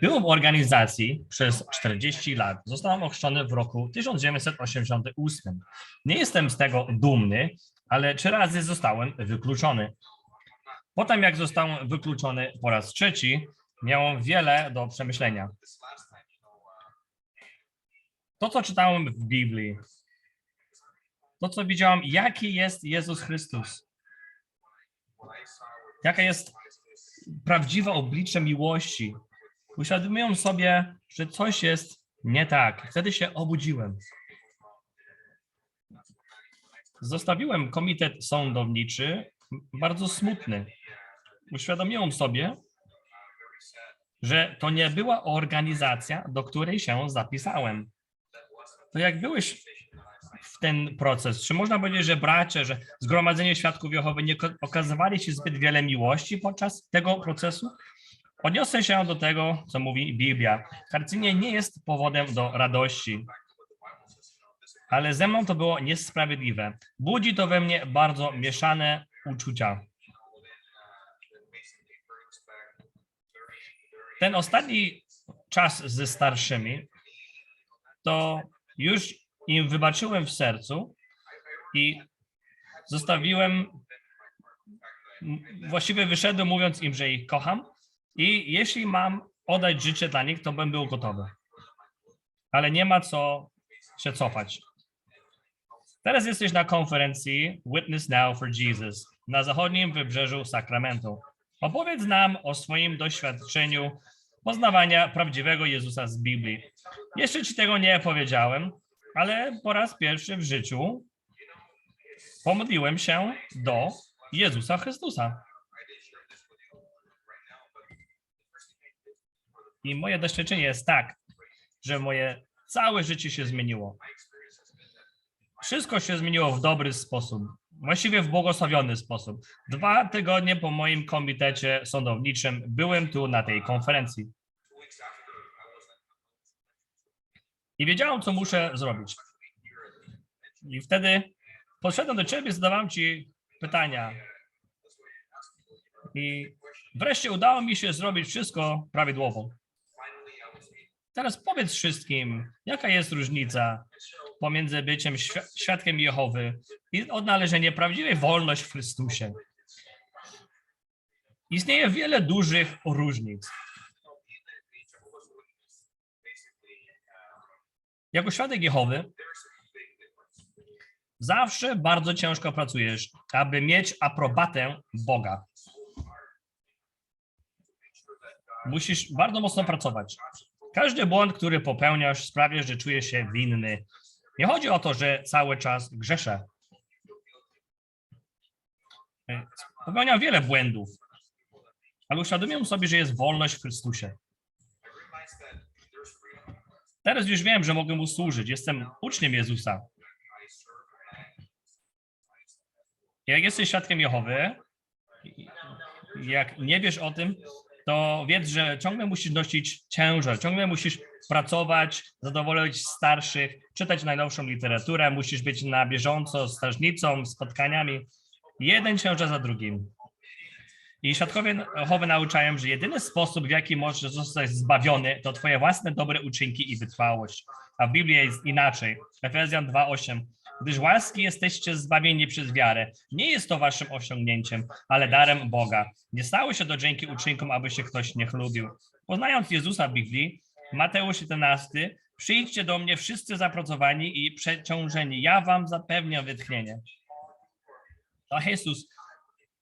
Byłem w organizacji przez 40 lat. Zostałem ochrzczony w roku 1988. Nie jestem z tego dumny, ale trzy razy zostałem wykluczony. Potem, jak zostałem wykluczony po raz trzeci, miałem wiele do przemyślenia. To, co czytałem w Biblii, to, co widziałem, jaki jest Jezus Chrystus, jaka jest prawdziwe oblicze miłości, uświadomiłem sobie, że coś jest nie tak. Wtedy się obudziłem. Zostawiłem komitet sądowniczy bardzo smutny. Uświadomiłem sobie, że to nie była organizacja, do której się zapisałem. To jak byłeś w ten proces, czy można powiedzieć, że bracia, że Zgromadzenie Świadków Jehowy nie okazywali ci zbyt wiele miłości podczas tego procesu? Odniosę się do tego, co mówi Biblia. Karcenie nie jest powodem do radości, ale ze mną to było niesprawiedliwe. Budzi to we mnie bardzo mieszane uczucia. Ten ostatni czas ze starszymi, to już im wybaczyłem w sercu i zostawiłem, właściwie wyszedłem mówiąc im, że ich kocham i jeśli mam oddać życie dla nich, to bym był gotowy. Ale nie ma co się cofać. Teraz jesteś na konferencji Witness Now for Jesus na zachodnim wybrzeżu Sakramentu. Opowiedz nam o swoim doświadczeniu poznawania prawdziwego Jezusa z Biblii. Jeszcze ci tego nie powiedziałem, ale po raz pierwszy w życiu pomodliłem się do Jezusa Chrystusa. I moje doświadczenie jest tak, że moje całe życie się zmieniło. Wszystko się zmieniło w dobry sposób, właściwie w błogosławiony sposób. Dwa tygodnie po moim komitecie sądowniczym byłem tu na tej konferencji. I wiedziałem, co muszę zrobić. I wtedy podszedłem do ciebie, zadawałem ci pytania. I wreszcie udało mi się zrobić wszystko prawidłowo. Teraz powiedz wszystkim, jaka jest różnica pomiędzy byciem świ- świadkiem Jehowy i odnalezienie prawdziwej wolność w Chrystusie. Istnieje wiele dużych różnic. Jako świadek Jehowy zawsze bardzo ciężko pracujesz, aby mieć aprobatę Boga. Musisz bardzo mocno pracować. Każdy błąd, który popełniasz, sprawia, że czujesz się winny. Nie chodzi o to, że cały czas grzeszę. E, Popełniam wiele błędów, ale uświadomiłem sobie, że jest wolność w Chrystusie. Teraz już wiem, że mogę mu służyć. Jestem uczniem Jezusa. Jak jesteś świadkiem Jehowy, jak nie wiesz o tym, to wiedz, że ciągle musisz nosić ciężar, ciągle musisz pracować, zadowolić starszych, czytać najnowszą literaturę, musisz być na bieżąco z strażnicą, spotkaniami. Jeden ciężar za drugim. I świadkowie Jehowy nauczają, że jedyny sposób, w jaki możesz zostać zbawiony, to twoje własne dobre uczynki i wytrwałość. A w Biblii jest inaczej. Efezjan 2:8. Gdyż łaski jesteście zbawieni przez wiarę. Nie jest to waszym osiągnięciem, ale darem Boga. Nie stało się to dzięki uczynkom, aby się ktoś nie chlubił. Poznając Jezusa w Biblii, Mateusz 11, przyjdźcie do mnie wszyscy zapracowani i przeciążeni. Ja wam zapewnię wytchnienie. A Jezus,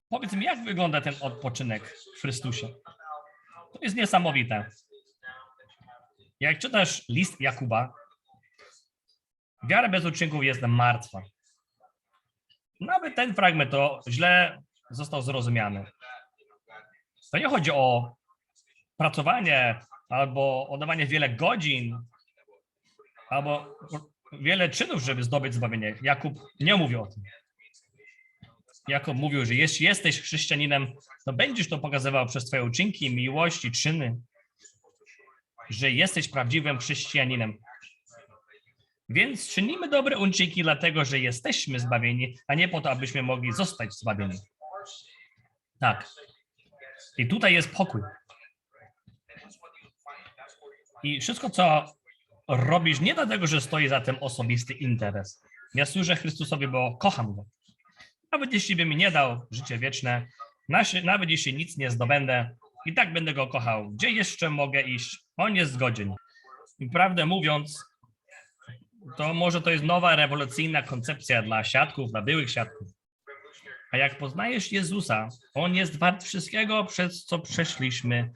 powiedz mi, jak wygląda ten odpoczynek w Chrystusie? To jest niesamowite. Jak czytasz list Jakuba, wiara bez uczynków jest martwa. Nawet ten fragment to źle został zrozumiany. To nie chodzi o pracowanie albo oddawanie wiele godzin, albo wiele czynów, żeby zdobyć zbawienie. Jakub nie mówił o tym. Jakub mówił, że jeśli jesteś chrześcijaninem, to będziesz to pokazywał przez twoje uczynki, miłości, czyny, że jesteś prawdziwym chrześcijaninem. Więc czynimy dobre uczynki dlatego, że jesteśmy zbawieni, a nie po to, abyśmy mogli zostać zbawieni. Tak. I tutaj jest pokój. I wszystko, co robisz, nie dlatego, że stoi za tym osobisty interes. Ja służę Chrystusowi, bo kocham Go. Nawet jeśli by mi nie dał życie wieczne, nawet jeśli nic nie zdobędę, i tak będę Go kochał. Gdzie jeszcze mogę iść? On jest godzien. I prawdę mówiąc, to może to jest nowa, rewolucyjna koncepcja dla siatków, dla byłych siatków. A jak poznajesz Jezusa, On jest wart wszystkiego, przez co przeszliśmy,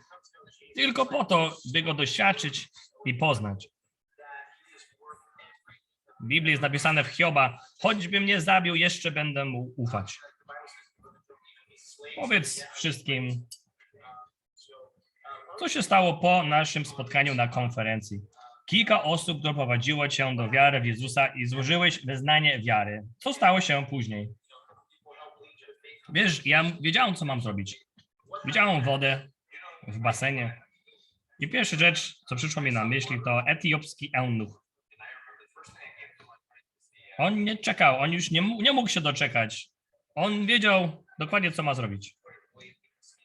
tylko po to, by Go doświadczyć i poznać. W Biblii jest napisane w Hioba, choćby mnie zabił, jeszcze będę mu ufać. Powiedz wszystkim, co się stało po naszym spotkaniu na konferencji. Kilka osób doprowadziło cię do wiary w Jezusa i złożyłeś wyznanie wiary. Co stało się później? Wiesz, ja wiedziałem, co mam zrobić. Widziałem wodę w basenie. I pierwsza rzecz, co przyszło mi na myśl, to etiopski eunuch. On nie czekał, on już nie, nie mógł się doczekać. On wiedział dokładnie, co ma zrobić.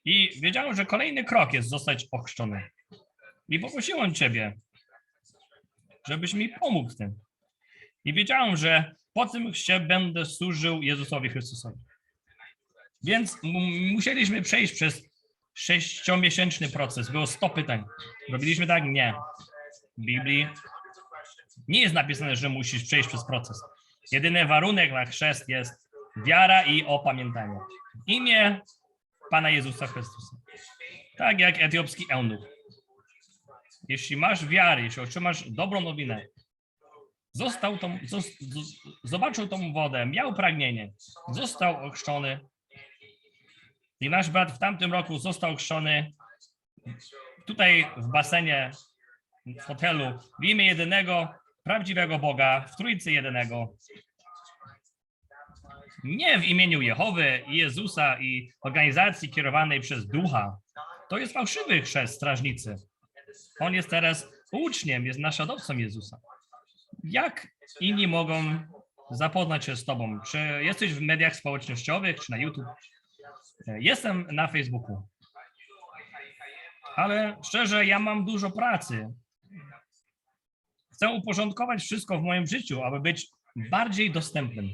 I wiedziałem, że kolejny krok jest zostać ochrzczony. I poprosiłem Ciebie, żebyś mi pomógł w tym. I wiedziałem, że po tym się będę służył Jezusowi Chrystusowi. Więc mu- musieliśmy przejść przez sześciomiesięczny proces. Było 100 pytań. Robiliśmy tak? Nie. W Biblii nie jest napisane, że musisz przejść przez proces. Jedyny warunek na chrzest jest wiara i opamiętanie. Imię Pana Jezusa Chrystusa. Tak jak etiopski eunuch. Jeśli masz wiarę, jeśli otrzymasz dobrą nowinę, został tą, zobaczył tą wodę, miał pragnienie, został ochrzczony. I nasz brat w tamtym roku został ochrzczony tutaj w basenie, w hotelu, w imię jedynego, prawdziwego Boga, w Trójcy jedynego. Nie w imieniu Jehowy Jezusa i organizacji kierowanej przez Ducha. To jest fałszywy chrzest strażnicy. On jest teraz uczniem, jest naśladowcą Jezusa. Jak inni mogą zapoznać się z Tobą? Czy jesteś w mediach społecznościowych, czy na YouTube? Jestem na Facebooku. Ale szczerze, ja mam dużo pracy. Chcę uporządkować wszystko w moim życiu, aby być bardziej dostępnym.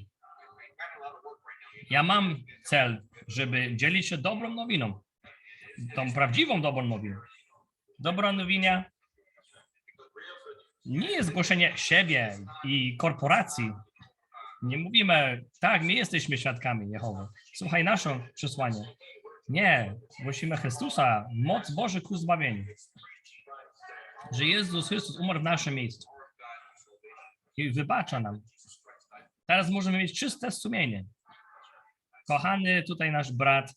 Ja mam cel, żeby dzielić się dobrą nowiną. Tą prawdziwą dobrą nowiną. Dobra nowina nie jest zgłoszenie siebie i korporacji. Nie mówimy, tak, my jesteśmy świadkami Jehowy. Słuchaj nasze przesłanie. Nie, głosimy Chrystusa, moc Boży ku zbawieniu. Że Jezus Chrystus umarł w naszym miejscu i wybacza nam. Teraz możemy mieć czyste sumienie. Kochany tutaj nasz brat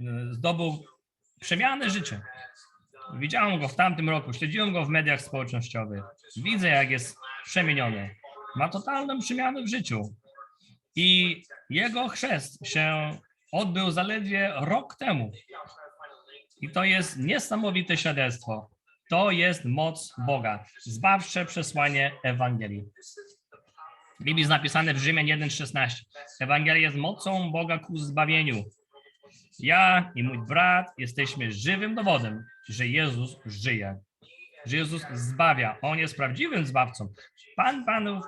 e, zdobył przemiane życie. Widziałem go w tamtym roku, śledziłem go w mediach społecznościowych. Widzę, jak jest przemieniony. Ma totalną przemianę w życiu. I jego chrzest się odbył zaledwie rok temu. I to jest niesamowite świadectwo. To jest moc Boga, zbawcze przesłanie Ewangelii. W Biblii jest napisane w Rzymian 1,16. Ewangelia jest mocą Boga ku zbawieniu. Ja i mój brat jesteśmy żywym dowodem, że Jezus żyje. Że Jezus zbawia. On jest prawdziwym zbawcą. Pan Panów,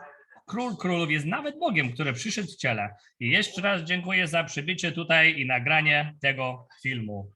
Król Królów jest nawet Bogiem, który przyszedł w ciele. I jeszcze raz dziękuję za przybycie tutaj i nagranie tego filmu.